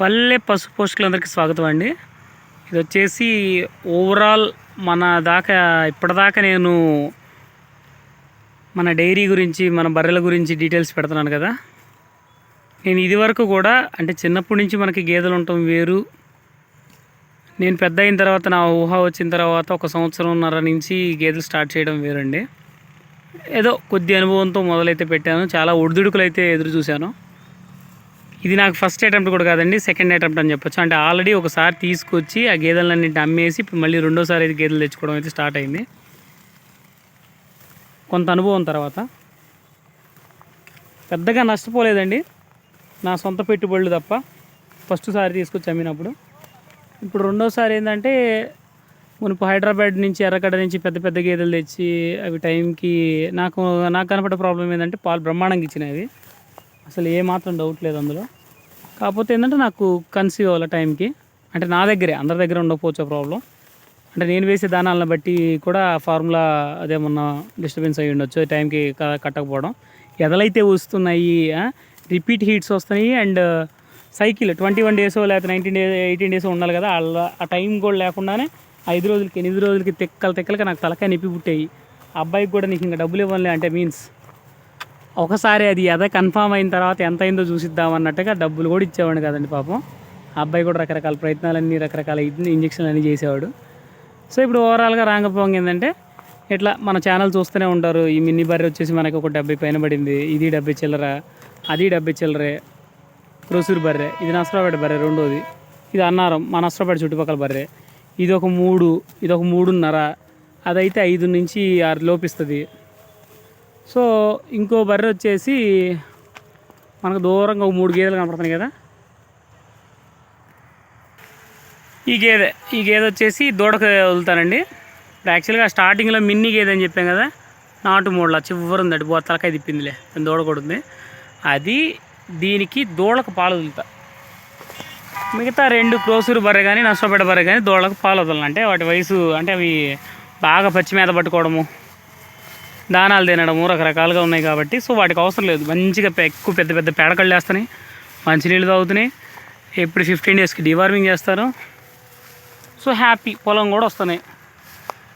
పల్లె పశు పోషకులందరికీ స్వాగతం అండి. ఇది వచ్చేసి ఓవరాల్ మన దాకా ఇప్పటిదాకా నేను మన డైరీ గురించి మన బర్రెల గురించి డీటెయిల్స్ పెడుతున్నాను కదా. నేను ఇదివరకు కూడా అంటే చిన్నప్పటి నుంచి మనకి గేదెలు ఉండటం వేరు. నేను పెద్ద అయిన తర్వాత నా ఊహ వచ్చిన తర్వాత ఒక సంవత్సరంన్నర నుంచి గేదెలు స్టార్ట్ చేయడం వేరండి. ఏదో కొద్ది అనుభవంతో మొదలైతే పెట్టాను. చాలా ఒడిదుడుకులు అయితే ఎదురు చూశాను. ఇది నాకు ఫస్ట్ అటెంప్ట్ కూడా కాదండి సెకండ్ అటెంప్ట్ అని చెప్పొచ్చు. అంటే ఆల్రెడీ ఒకసారి తీసుకొచ్చి ఆ గేదెలన్నింటి అమ్మేసి ఇప్పుడు మళ్ళీ రెండోసారి అయితే గేదెలు తెచ్చుకోవడం అయితే స్టార్ట్ అయింది. కొంత అనుభవం తర్వాత. పెద్దగా నష్టపోలేదండి. నా సొంత పెట్టుబడులు తప్ప ఫస్ట్ సారి తీసుకొచ్చి అమ్మినప్పుడు. ఇప్పుడు రెండోసారి ఏంటంటే మునుపు హైదరాబాద్ నుంచి ఎర్రగడ్డ నుంచి పెద్ద పెద్ద గేదెలు తెచ్చి అవి టైంకి నాకు నాకు కనపడే ప్రాబ్లం ఏంటంటే పాలు బ్రహ్మాండంగా ఇచ్చినవి. అసలు ఏమాత్రం డౌట్ లేదు అందులో. కాకపోతే ఏంటంటే నాకు కన్సీవ్ అవ్వాలి టైంకి అంటే నా దగ్గరే అందరి దగ్గర ఉండకపోవచ్చు ప్రాబ్లం అంటే నేను వేసే దానాలను బట్టి కూడా ఫార్ములా అదేమన్నా డిస్టర్బెన్స్ అయ్యి ఉండొచ్చు టైంకి కట్టకపోవడం. ఎదలైతే వస్తున్నాయి రిపీట్ హీట్స్ వస్తున్నాయి and cycle twenty one days లేకపోతే నైన్టీన్ డేస్ ఎయిటీన్ డేస్ ఉండాలి కదా అలా ఆ టైం కూడా లేకుండానే ఐదు రోజులకి ఎనిమిది రోజులకి తెక్కలు తెక్కలకి నాకు తలకాయ నిప్పి పుట్టాయి. అబ్బాయికి కూడా నీకు ఇంకా డబ్బులు ఇవ్వనులే అంటే మీన్స్ ఒకసారి అది ఎద కన్ఫామ్ అయిన తర్వాత ఎంత అయిందో చూసిద్దాం అన్నట్టుగా డబ్బులు కూడా ఇచ్చేవాడు కదండి పాపం. ఆ అబ్బాయి కూడా రకరకాల ప్రయత్నాలన్నీ రకరకాల ఇంజక్షన్లు అన్నీ చేసేవాడు. సో ఇప్పుడు ఓవరాల్గా రాంగపోంగ్ ఏంటంటే ఇట్లా మన ఛానల్ చూస్తూనే ఉంటారు. ఈ మిన్ని బర్రె వచ్చేసి మనకి ఒక డెబ్బై పైన పడింది. ఇది డెబ్బై చిల్లర అది డెబ్బై చిల్లరే. క్రోసూరు బర్రె ఇది నష్టపేట బర్రె రెండోది. ఇది అన్నారం మా నష్టపేట చుట్టుపక్కల బర్రె. ఇది ఒక మూడు ఇది ఒక మూడున్నర అదైతే ఐదు నుంచి ఆరు లోపిస్తుంది. సో ఇంకో బర్రె వచ్చేసి మనకు దూరంగా ఒక మూడు గేదెలు కనపడుతున్నాయి కదా. ఈ గేదె ఈ గేదె వచ్చేసి దూడకు వదులుతానండి. ఇప్పుడు యాక్చువల్గా స్టార్టింగ్లో మిన్ని గేదె అని చెప్పాం కదా నాటు మూడల చివరి ఉంది అటు బో- తలకాయ తిప్పిందిలే దూడ కూడా ఉంది. అది దీనికి దూడకు పాలు వదులుతా. మిగతా రెండు క్రోసూరు బర్రె కానీ నష్టపడ్డ బర్రె కానీ దూడలకు పాలు వదలను అంటే వాటి వయసు అంటే అవి బాగా పచ్చి మీద పట్టుకోవడము దానాలు తినడము రకరకాలుగా ఉన్నాయి కాబట్టి సో వాటికి అవసరం లేదు. మంచిగా ఎక్కువ పెద్ద పెద్ద పేడకళ్ళు వేస్తున్నాయి మంచినీళ్ళు తాగుతున్నాయి ఎప్పుడు ఫిఫ్టీన్ డేస్కి డివార్మింగ్ చేస్తారు. సో హ్యాపీ పొలం కూడా వస్తున్నాయి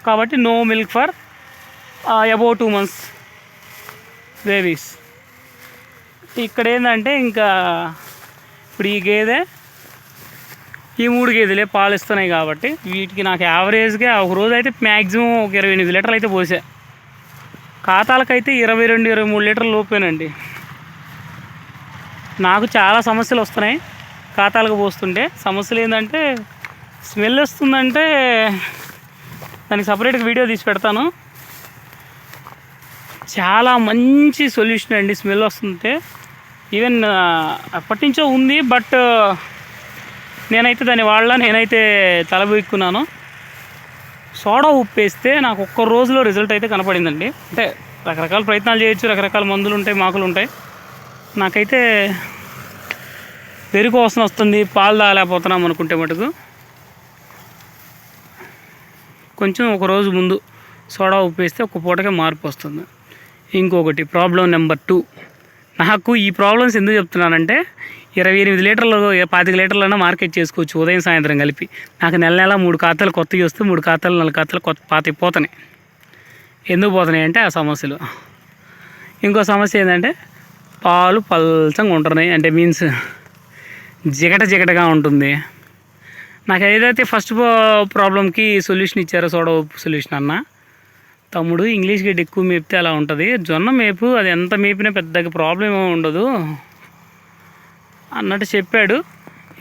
కాబట్టి no milk for above two months babies ఇక్కడ ఏంటంటే ఇంకా ఇప్పుడు ఈ గేదె ఈ మూడు గేదెలే పాలు ఇస్తున్నాయి కాబట్టి వీటికి నాకు యావరేజ్గా ఒక రోజు అయితే మ్యాక్సిమం ఒక ఇరవై ఎనిమిది లీటర్లు అయితే పోసే. ఖాతాలకైతే ఇరవై రెండు ఇరవై మూడు లీటర్లు లోపేనండి. నాకు చాలా సమస్యలు వస్తున్నాయి. ఖాతాలకు పోస్తుంటే సమస్యలు ఏంటంటే స్మెల్ వస్తుందంటే దానికి సపరేట్గా వీడియో తీసి పెడతాను. చాలా మంచి సొల్యూషన్ అండి స్మెల్ వస్తుంటే. ఈవెన్ అప్పటి నుంచో ఉంది బట్ నేనైతే దాన్ని వాళ్ళ నేనైతే తలబొక్కున్నాను. సోడా ఉప్పు వేస్తే నాకు ఒక్క రోజులో రిజల్ట్ అయితే కనపడిందండి. అంటే రకరకాల ప్రయత్నాలు చేయొచ్చు రకరకాల మందులు ఉంటాయి మాకులు ఉంటాయి. నాకైతే పెరుగు వస్తుంది పాలు తాగలేకపోతున్నాం అనుకుంటే మటుకు. కొంచెం ఒక రోజు ముందు సోడా ఉప్పు వేస్తే ఒక పూటకే మార్పు వస్తుంది. ఇంకొకటి ప్రాబ్లం నెంబర్ టూ. నాకు ఈ ప్రాబ్లమ్స్ ఎందుకు చెప్తున్నానంటే ఇరవై ఎనిమిది లీటర్లు పాతిక లీటర్లైనా మార్కెట్ చేసుకోవచ్చు ఉదయం సాయంత్రం కలిపి. నాకు నెల నెల మూడు ఖాతాలు కొత్తవి వస్తే మూడు ఖాతాలు నాలుగు ఖాతాలు కొత్త పాతి పోతున్నాయి ఎందుకు పోతున్నాయి అంటే ఆ సమస్యలు. ఇంకో సమస్య ఏంటంటే పాలు పల్చంగా ఉంటున్నాయి. అంటే మీన్స్ జిగట జిగటగా ఉంటుంది. నాకు ఏదైతే ఫస్ట్ ప్రాబ్లంకి సొల్యూషన్ ఇచ్చారో సోడా ఉప్పు సొల్యూషన్ అన్న తమ్ముడు ఇంగ్లీష్ గడ్డి ఎక్కువ మేపితే అలా ఉంటుంది. జొన్న మేపు అది ఎంత మేపినా పెద్దగా ప్రాబ్లం ఉండదు. అన్నట్టు చెప్పాడు.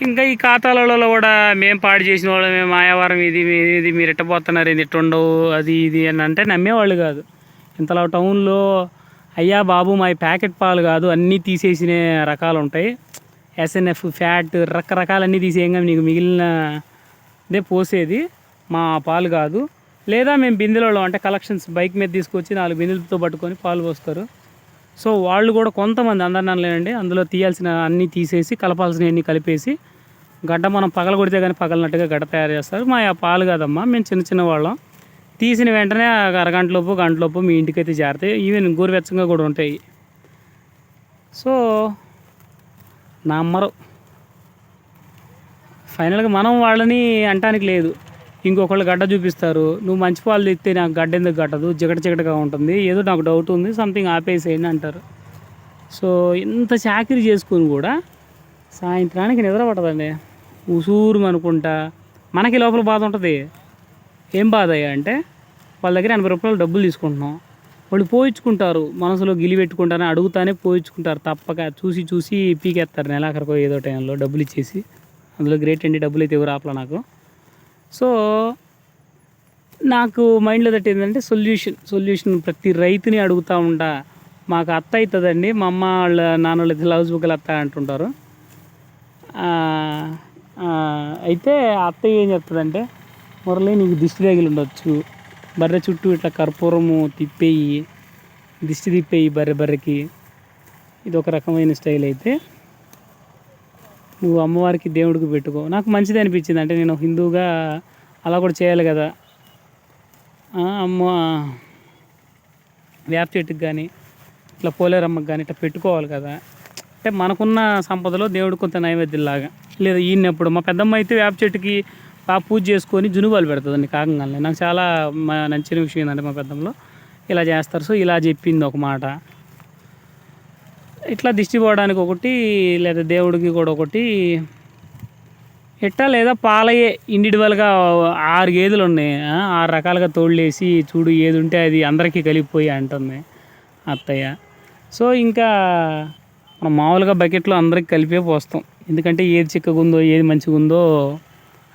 ఇంకా ఈ ఖాతాలలో కూడా మేము పాడు చేసిన వాళ్ళు మేము మాయావారం ఇది ఇది మీరు ఎట్టబోతున్నారు ఇది ఎట్టుండవు అది ఇది అని అంటే నమ్మేవాళ్ళు కాదు. ఇంతలో టౌన్లో అయ్యా బాబు మా ప్యాకెట్ పాలు కాదు అన్నీ తీసేసిన రకాలు ఉంటాయి. ఎస్ఎన్ఎఫ్ ఫ్యాట్ రకరకాలన్నీ తీసేయంగా నీకు మిగిలిన ఇదే పోసేది మా పాలు కాదు. లేదా మేము బిందెలలో అంటే కలెక్షన్స్ బైక్ మీద తీసుకొచ్చి నాలుగు బిందెలతో పట్టుకొని పాలు పోస్తారు. సో వాళ్ళు కూడా కొంతమంది అందరిని లేనండి అందులో తీయాల్సిన అన్నీ తీసేసి కలపాల్సినవి అన్నీ కలిపేసి గడ్డ మనం పగలగొడితే కానీ పగలనట్టుగా గడ్డ తయారు చేస్తారు. మా ఆ పాలు కాదమ్మా మేము చిన్న చిన్న వాళ్ళం. తీసిన వెంటనే అరగంటలోపు గంటలోపు మీ ఇంటికి అయితే జారుతాయి ఈవెన్ గోరువెచ్చంగా కూడా ఉంటాయి. సో నమ్మరు. ఫైనల్గా మనం వాళ్ళని అంటానికి లేదు. ఇంకొకళ్ళు గడ్డ చూపిస్తారు. నువ్వు మంచి పాలు తెస్తే నాకు గడ్డ ఎందుకు గట్టదు చికట చికటగా ఉంటుంది. ఏదో నాకు డౌట్ ఉంది సంథింగ్ ఆపేసేయండి అంటారు. సో ఇంత చాకరీ చేసుకుని కూడా సాయంత్రానికి నిద్ర పడదండి ఉసూరు అనుకుంటా. మనకి లోపల బాధ ఉంటుంది. ఏం బాధ అయ్యా అంటే వాళ్ళ దగ్గర ఎనభై రూపాయలు డబ్బులు తీసుకుంటున్నాం. వాళ్ళు పోయించుకుంటారు. మనసులో గిలి పెట్టుకుంటారని అడుగుతానే పోయించుకుంటారు. తప్పక చూసి చూసి పీకేస్తారు. నెలాఖరికో ఏదో టైంలో డబ్బులు ఇచ్చేసి. అందులో గ్రేట్ అండి డబ్బులు అయితే ఎవరు ఆపలా నాకు? సో నాకు మైండ్లో దట్ ఏంటంటే సొల్యూషన్ సొల్యూషన్ ప్రతి రైతుని అడుగుతూ ఉంటా. మాకు అత్త అవుతుందండి మా అమ్మ వాళ్ళ నాన్న వాళ్ళ లవ్స్ బుక్కలు అత్త అంటుంటారు. అయితే అత్త ఏం చెప్తుందంటే మురళి నీకు దిష్టి తగిలి ఉండొచ్చు. బర్రె చుట్టూ ఇట్లా కర్పూరము తిప్పేయి దిష్టి తిప్పేయి బర్రె బర్రెకి. ఇది ఒక రకమైన స్టైల్ అయితే. నువ్వు అమ్మవారికి దేవుడికి పెట్టుకో. నాకు మంచిది అనిపించింది. అంటే నేను హిందువుగా అలా కూడా చేయాలి కదా. అమ్మ వేప చెట్టుకి కానీ ఇట్లా పోలేరమ్మకి కానీ ఇట్లా పెట్టుకోవాలి కదా. అంటే మనకున్న సంపదలో దేవుడు కొంత నైవేద్యంలాగా. లేదా ఈయనప్పుడు మా పెద్దమ్మ అయితే వేప చెట్టుకి బాగా పూజ చేసుకొని జునుబాలు పెడుతుందండి కాకంగానే. నాకు చాలా మా నచ్చిన విషయం ఏంటంటే మా పెద్దమ్మలో ఇలా చేస్తారు. సో ఇలా చెప్పింది ఒక మాట. ఇట్లా దిష్టి పోవడానికి ఒకటి లేదా దేవుడికి కూడా ఒకటి. ఎట్టా లేదా పాలయ్యే ఇండివిజువల్గా ఆరు గేదెలు ఉన్నాయి. ఆరు రకాలుగా తోళ్ళేసి చూడు ఏది ఉంటే అది అందరికీ కలిపిపోయి అంటుంది అత్తయ్య. సో ఇంకా మనం మామూలుగా బకెట్లో అందరికి కలిపే పోస్తాం. ఎందుకంటే ఏది చిక్కగా ఉందో ఏది మంచిగా ఉందో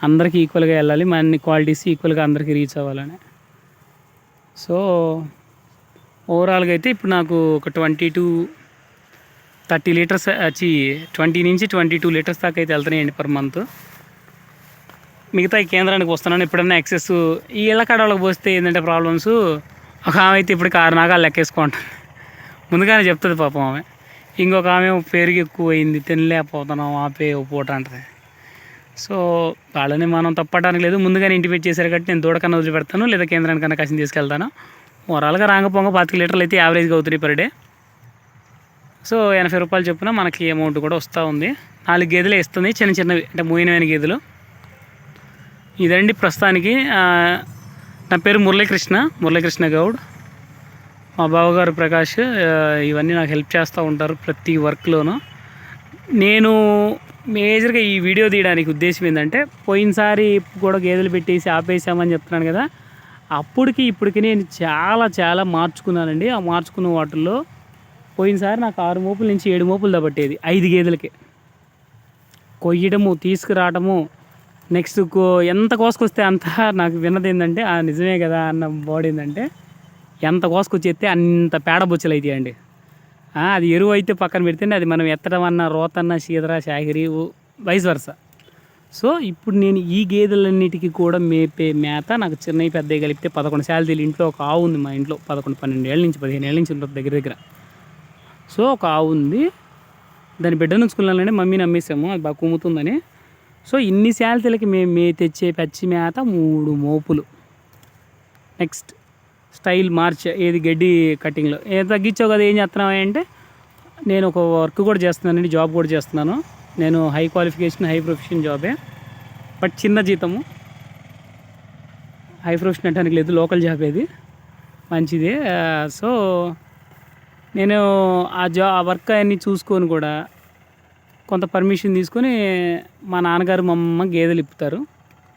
అందరికీ ఈక్వల్గా వెళ్ళాలి. మన క్వాలిటీస్ ఈక్వల్గా అందరికీ రీచ్ అవ్వాలని. సో ఓవరాల్గా అయితే ఇప్పుడు నాకు ఒక ట్వంటీ టూ థర్టీ లీటర్స్ వచ్చి ట్వంటీ నుంచి ట్వంటీ టూ లీటర్స్ దాకా అయితే వెళ్తున్నాయండి పర్ మంత్. మిగతా ఈ కేంద్రానికి వస్తున్నాను. ఎప్పుడన్నా ఎక్సెస్ ఈ ఇళ్ళ కడవలకు పోస్తే ఏంటంటే ప్రాబ్లమ్స్ ఒక ఆమె అయితే ఇప్పుడు ఆరు నాగాలు లెక్కేసుకుంటుంది ముందుగానే చెప్తుంది పాపం ఆమె. ఇంకొక ఆమె పెరుగు ఎక్కువ అయింది తినలేకపోతున్నాం ఆపే ఓ పూట అంటది. సో వాళ్ళని మనం తప్పడానికి లేదు. ముందుగానే ఇంటిమేట్ చేశారు కాబట్టి నేను దూడకన్నా వదిలిపెడతాను లేదా కేంద్రానికన్నా కసిన తీసుకెళ్తాను. ఓవరాల్గా రాంగపోంగ పాతిక లీటర్లు అయితే యావరేజ్గా అవుతున్నాయి పర్ డే సో ఎనభై రూపాయలు చొప్పున మనకి అమౌంట్ కూడా వస్తూ ఉంది. నాలుగు గేదెలు ఇస్తుంది చిన్న చిన్నవి అంటే మోయినమైన గేదెలు. ఇదండి ప్రస్తుతానికి నా పేరు మురళీకృష్ణ మురళీకృష్ణ గౌడ్. మా బావగారు ప్రకాష్ ఇవన్నీ నాకు హెల్ప్ చేస్తూ ఉంటారు ప్రతి వర్క్లోనూ. నేను మేజర్గా ఈ వీడియో తీయడానికి ఉద్దేశం ఏంటంటే పోయినసారి కూడా గేదెలు పెట్టేసి ఆపేసామని చెప్తున్నాను కదా అప్పటికి ఇప్పటికి నేను చాలా చాలా మార్చుకున్నానండి. ఆ మార్చుకున్న వాటిల్లో పోయినసారి నాకు ఆరు మోపుల నుంచి ఏడు మోపులు దబట్టేది ఐదు గేదెలకి. కొయ్యడము తీసుకురావడము నెక్స్ట్ కో ఎంత కోసుకొస్తే అంత నాకు విన్నది ఏంటంటే ఆ నిజమే కదా అన్న బాడీ ఏంటంటే ఎంత కోసుకొచ్చేస్తే అంత పేడ బొచ్చలు అవుతాయండి అది ఎరువు అయితే పక్కన పెడితేనే అది మనం ఎత్తడం అన్న రోతన్న శీదర శాగిరి వైస్ వరుస సో ఇప్పుడు నేను ఈ గేదెలన్నిటికీ కూడా మేపే మేత నాకు చిన్నవి పెద్దవి కలిపితే పదకొండు శాలరీలు. ఇంట్లో ఒక ఆవు ఉంది మా ఇంట్లో పదకొండు పన్నెండు ఏళ్ళ నుంచి పదిహేను ఏళ్ళ నుంచి ఉంటుంది దగ్గర దగ్గర. సో ఒక ఆవు ఉంది. దాని బిడ్డ నుంచుకున్నానంటే మమ్మీని అమ్మేసాము అది బాగా కుమ్ముతుందని. సో ఇన్ని శాలరీలకి మేము మే తెచ్చే పచ్చి మేత మూడు మోపులు. నెక్స్ట్ స్టైల్ మార్చ్ ఏది గడ్డి కటింగ్లో. ఏది తగ్గించావు కదా ఏం చేస్తున్నావు అంటే నేను ఒక వర్క్ కూడా చేస్తున్నానండి జాబ్ కూడా చేస్తున్నాను. నేను హై క్వాలిఫికేషన్ హై ప్రొఫెషన్ జాబే. బట్ చిన్న జీతము. హై ప్రొఫెషన్ అంటానికి లేదు లోకల్ జాబ్ ఇది మంచిదే. సో నేను ఆ జా ఆ వర్క్ అవన్నీ చూసుకొని కూడా కొంత పర్మిషన్ తీసుకొని మా నాన్నగారు మా అమ్మ గేదెలు ఇప్పుతారు.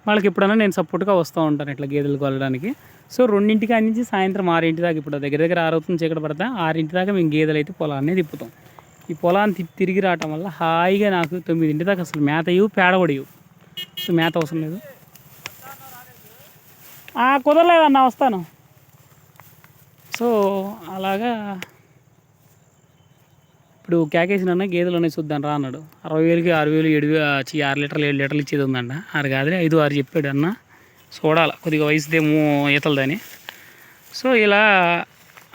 వాళ్ళకి ఎప్పుడైనా నేను సపోర్ట్గా వస్తూ ఉంటాను ఇట్లా గేదెలు కొలడానికి. సో రెండింటికి నుంచి సాయంత్రం ఆరింటి దాకా ఇప్పుడు దగ్గర దగ్గర ఆరవుతుంది చీకటి పడతా. ఆరింటి దాకా మేము గేదెలు అయితే పొలాన్ని తిప్పుతాం. ఈ పొలాన్ని తిరిగి రావటం వల్ల హాయిగా నాకు తొమ్మిదింటి దాకా అసలు మేత ఇవ్వు పేడ కూడా ఇవ్వు సో మేత అవసరం లేదు. ఆ, కుదరలేదన్న వస్తాను. సో అలాగా ఇప్పుడు క్యాకేసిన అన్న గేదెలు ఉన్నాయి చూద్దాం రా అన్నాడు. అరవై వేలకి ఆరు వేలు ఏడు వేలు ఆరు లీటర్లు ఏడు లీటర్లు ఇచ్చేది ఉందంట. ఆరు కాదులే ఐదు ఆరు చెప్పాడు అన్న చూడాలి కొద్దిగా వయసుదేమో ఈతలదని. సో ఇలా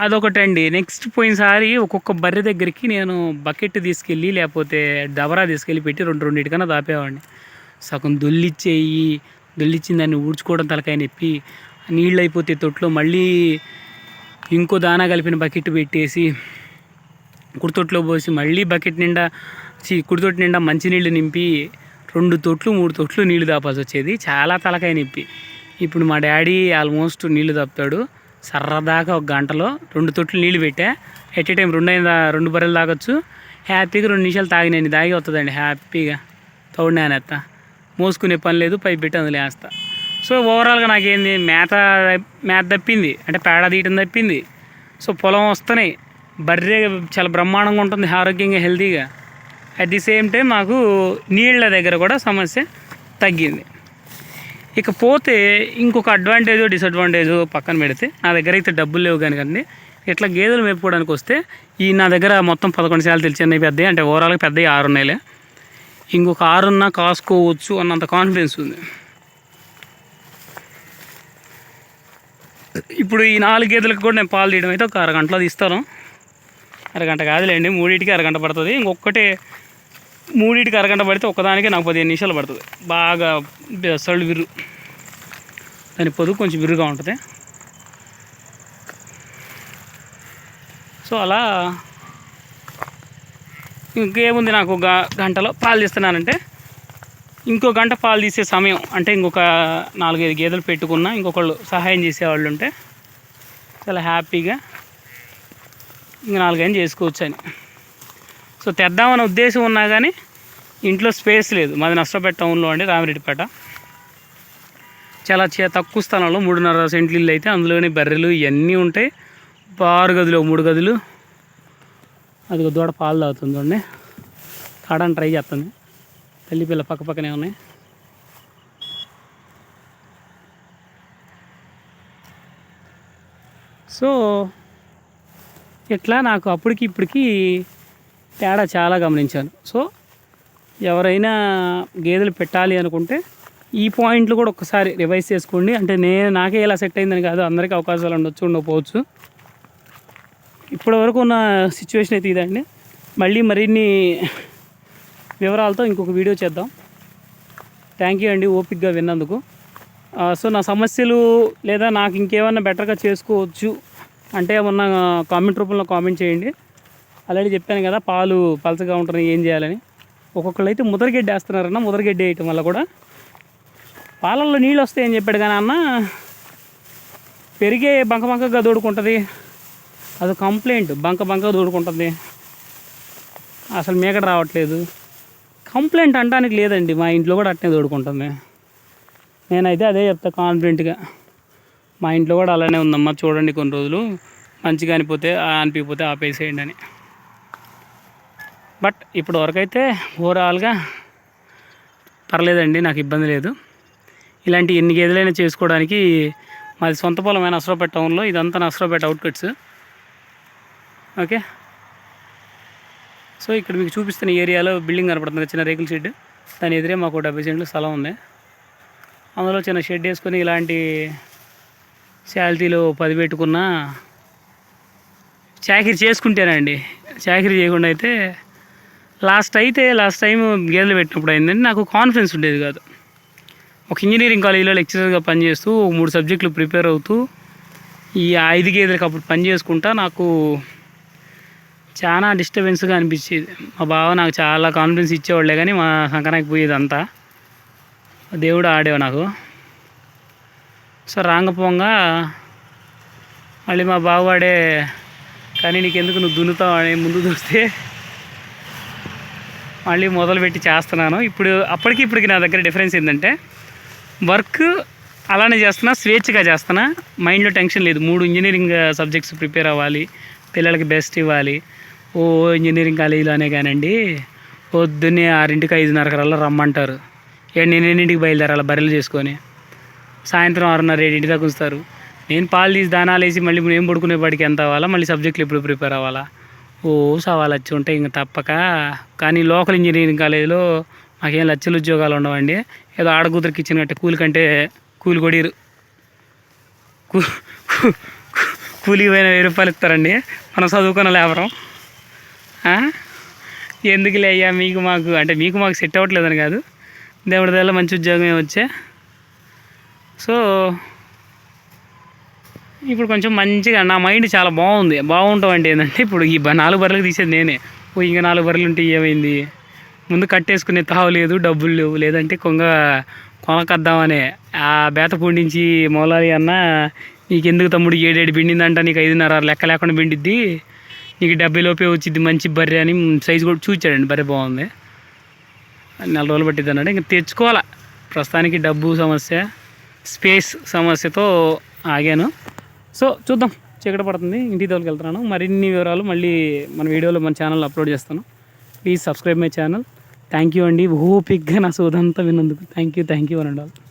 అదొకటి అండి నెక్స్ట్ పోయినసారి ఒక్కొక్క బర్రె దగ్గరికి నేను బకెట్ తీసుకెళ్ళి లేకపోతే డబరా తీసుకెళ్ళి పెట్టి రెండు రెండింటికన్నా దాపేవాడిని. సగం దొల్లిచ్చేయి దొల్లిచ్చిన దాన్ని ఊడ్చుకోవడం తలకాయ నొప్పి నీళ్ళు అయిపోతే తొట్లో మళ్ళీ ఇంకో దానా కలిపిన బకెట్ పెట్టేసి కుడితొట్లో పోసి మళ్ళీ బకెట్ నిండా చి కుడితొట్టి నిండా మంచినీళ్ళు నింపి రెండు తొట్లు మూడు తొట్లు నీళ్ళు తాపాల్సి వచ్చేది చాలా తలకాయ నిప్పి. ఇప్పుడు మా డాడీ ఆల్మోస్ట్ నీళ్ళు తప్పుతాడు సరదాగా ఒక గంటలో రెండు తొట్లు నీళ్ళు పెట్టా. ఎట్ ఏ టైం రెండు అయిన రెండు బర్రెలు తాగొచ్చు. హ్యాపీగా రెండు నిమిషాలు తాగినండి దాగి వస్తుందండి హ్యాపీగా. తౌడినానేస్తా మోసుకునే పని లేదు పై పెట్టి అందులో వేస్తా. సో ఓవరాల్గా నాకేంది మేత మేత తప్పింది. అంటే పేడ తీయటం తప్పింది. సో పొలం వస్తున్నాయి. బర్రె చాలా బ్రహ్మాండంగా ఉంటుంది ఆరోగ్యంగా హెల్తీగా. అట్ ది సేమ్ టైం మాకు నీళ్ళ దగ్గర కూడా సమస్య తగ్గింది. ఇక పోతే ఇంకొక అడ్వాంటేజ్ డిసడ్వాంటేజ్ పక్కన పెడితే నా దగ్గర అయితే డబ్బులు లేవు కానీ కానీ ఇట్లా గేదెలు మేపుకోవడానికి వస్తే ఈ నా దగ్గర మొత్తం పదకొండు శాలు తెలిసినాయి పెద్దవి అంటే ఓవరాల్గా పెద్దవి ఆరు ఉన్నాయిలే. ఇంకొక ఆరున్నా కాసుకోవచ్చు అన్నంత కాన్ఫిడెన్స్ ఉంది. ఇప్పుడు ఈ నాలుగు గేదెలకు కూడా నేను పాలు తీయడం అయితే ఒక అరగంటలో తీస్తాను. అరగంట కాదులేండి మూడింటికి అరగంట పడుతుంది. ఇంకొకటి మూడింటికి అరగంట పడితే ఒకదానికి నాకు పదిహేను నిమిషాలు పడుతుంది. బాగా సళ్ళు విరు దాని పొదుగు కొంచెం విరుగా ఉంటుంది. సో అలా ఇంకేముంది నాకు ఒక గంటలో పాలు తీస్తున్నానంటే ఇంకో గంట పాలు తీసే సమయం అంటే ఇంకొక నాలుగైదు గేదెలు పెట్టుకున్నా ఇంకొకళ్ళు సహాయం చేసేవాళ్ళు ఉంటే చాలా హ్యాపీగా ఇంక నాలుగైదు చేసుకోవచ్చు అని. సో తెద్దామనే ఉద్దేశం ఉన్నా కానీ ఇంట్లో స్పేస్ లేదు. మాది నష్టపేట టౌన్లో అండి రామిరెడ్డిపేట. చాలా తక్కువ స్థలంలో మూడున్నర సెంట్లు ఇల్లు అయితే అందులోనే బర్రెలు ఇవన్నీ ఉంటాయి. ఆరు గదులు మూడు గదులు. అది దూడ పాలు తాగుతుంది అండి తాడని ట్రై చేస్తుంది. తల్లి పిల్ల పక్క పక్కనే ఉన్నాయి. సో ఇట్లా నాకు అప్పటికి ఇప్పటికి తేడా చాలా గమనించాను. సో ఎవరైనా గేదెలు పెట్టాలి అనుకుంటే ఈ పాయింట్లు కూడా ఒకసారి రివైజ్ చేసుకోండి. అంటే నేను నాకే ఇలా సెట్ అయిందని కాదు అందరికీ అవకాశాలు ఉండొచ్చు ఉండకపోవచ్చు. ఇప్పటి వరకు ఉన్న సిచ్యువేషన్ అయితే ఇదండి. మళ్ళీ మరిన్ని వివరాలతో ఇంకొక వీడియో చేద్దాం. థ్యాంక్ యూ అండి ఓపిక్గా విన్నందుకు. సో నా సమస్యలు లేదా నాకు ఇంకేమన్నా బెటర్గా చేసుకోవచ్చు అంటే ఏమన్నా కామెంట్ రూపంలో కామెంట్ చేయండి. ఆల్రెడీ చెప్పాను కదా పాలు పలచగా ఉంటుంది ఏం చేయాలని. ఒక్కొక్కళ్ళు అయితే ముదరగడ్డి వేస్తున్నారన్న ముదరగడ్డి వేయటం వల్ల కూడా. పాలల్లో నీళ్ళు వస్తాయని చెప్పాడు కానీ అన్న పెరిగే బంక బంకగా దూడుకుంటుంది. అది కంప్లైంట్ బంక బంక దూడుకుంటుంది. అసలు మేకడ రావట్లేదు. కంప్లైంట్ అనడానికి లేదండి మా ఇంట్లో కూడా అట్నే దూడుకుంటుంది. నేనైతే అదే చెప్తా కాన్ఫిడెంట్గా మా ఇంట్లో కూడా అలానే ఉందమ్మా. చూడండి కొన్ని రోజులు. మంచిగా అనిపోతే ఆ ఆపేసేయండి అని. బట్ ఇప్పుడు వరకైతే ఓవరాల్గా పర్లేదండి నాకు ఇబ్బంది లేదు. ఇలాంటి ఎన్ని గేదెలైనా చేసుకోవడానికి మాది సొంత పొలమైన నసరాపేట టౌన్లో. ఇదంతా నసరాపేట అవుట్కట్స్ ఓకే? సో ఇక్కడ మీకు చూపిస్తున్న ఏరియాలో బిల్డింగ్ కనపడుతుంది చిన్న రేకుల షెడ్. దాని ఎదురే మాకు డెబ్బై సెంట్లు స్థలం ఉంది. అందులో చిన్న షెడ్ వేసుకొని ఇలాంటి శాలరీలో పది పెట్టుకున్నా చాకరీ చేసుకుంటేనండి. చాకరీ చేయకుండా అయితే లాస్ట్ అయితే లాస్ట్ టైం గేదెలు పెట్టినప్పుడు అయిందంటే నాకు కాన్ఫిడెన్స్ ఉండేది కాదు. ఒక ఇంజనీరింగ్ కాలేజీలో లెక్చరర్గా పనిచేస్తూ ఒక మూడు సబ్జెక్టులు ప్రిపేర్ అవుతూ ఈ ఐదు గేదెలకు అప్పుడు పని చేసుకుంటా నాకు చాలా డిస్టర్బెన్స్గా అనిపించేది. మా బావ నాకు చాలా కాన్ఫిడెన్స్ ఇచ్చేవాళ్ళే కానీ మా సంకరానికి పోయేది అంతా దేవుడు ఆడేవా నాకు. సో రాంగపోంగా మళ్ళీ మా బావవాడే కానీ నీకెందుకు నువ్వు దున్నుతావు? అని ముందు చూస్తే మళ్ళీ మొదలుపెట్టి చేస్తున్నాను. ఇప్పుడు అప్పటికి ఇప్పటికి నా దగ్గర డిఫరెన్స్ ఏంటంటే వర్క్ అలానే చేస్తున్నా స్వేచ్ఛగా చేస్తున్నా మైండ్లో టెన్షన్ లేదు. మూడు ఇంజనీరింగ్ సబ్జెక్ట్స్ ప్రిపేర్ అవ్వాలి పిల్లలకి బెస్ట్ ఇవ్వాలి. ఓ ఇంజనీరింగ్ కాలేజీలోనే కానండి పొద్దున్నే ఆరింటికి ఐదున్నరకల్లా రమ్మంటారు. ఏడు నేను ఎన్నింటికి బయలుదేరాలి? బర్రెలు చేసుకొని. సాయంత్రం ఆరున్నర ఏడింటి దాకా ఉంచుతారు. నేను పాలు తీసి దానాలు వేసి మళ్ళీ నేను పడుకునేవాడికి ఎంత అవ్వాలా? మళ్ళీ సబ్జెక్టులు ఎప్పుడు ప్రిపేర్ అవ్వాలా? ఓ సవాలు వచ్చి ఉంటాయి ఇంకా తప్పక. కానీ లోకల్ ఇంజనీరింగ్ కాలేజీలో మాకేం లచ్చలు ఉద్యోగాలు ఉండవండి. ఏదో ఆడకూతురికి ఇచ్చిన కట్టే కూలి కంటే కూలి కొడిరు. కూలి పోయిన వెయ్యి రూపాయలు ఇస్తారండి. మనం చదువుకున్న లేబరం. ఎందుకులే అయ్యా మీకు మాకు? అంటే మీకు మాకు సెట్ అవ్వట్లేదని కాదు. దేవుడి దగ్గర మంచి ఉద్యోగమే వచ్చే. సో ఇప్పుడు కొంచెం మంచిగా నా మైండ్ చాలా బాగుంది. బాగుంటాం అంటే ఏంటంటే ఇప్పుడు ఈ నాలుగు బర్రెలకు తీసేది నేనే. ఓ ఇంకా నాలుగు బర్రెలు ఉంటే ఏమైంది? ముందు కట్టేసుకునే తావు లేదు డబ్బులు లేవు. లేదంటే కొంగ కొనకద్దామనే. ఆ బేత నుంచి మౌలాలి అన్న నీకు ఎందుకు తమ్ముడు ఏడేడు పిండిందంట నీకు ఐదున్నర లెక్క లేకుండా పిండిద్ది. నీకు డెబ్బై లోపే వచ్చింది మంచి బర్రె అని సైజు కూడా చూచాడండి. బర్రె బాగుంది. నెల రోజులు పట్టిద్ది అన్నాడు. ఇంకా తెచ్చుకోవాలా. ప్రస్తుతానికి డబ్బు సమస్య. స్పేస్ సమస్యతో ఆగాను. సో చూద్దాం. చీకట పడుతుంది. ఇంటి దగ్గరికి వెళ్తున్నాను. మరిన్ని వివరాలు మళ్ళీ మన వీడియోలో మన ఛానల్ అప్లోడ్ చేస్తాను. Please subscribe my channel. Thank you అండి. ఓపిక్గా నా సోదంతా విన్నందుకు. థ్యాంక్ యూ థ్యాంక్ యూ అని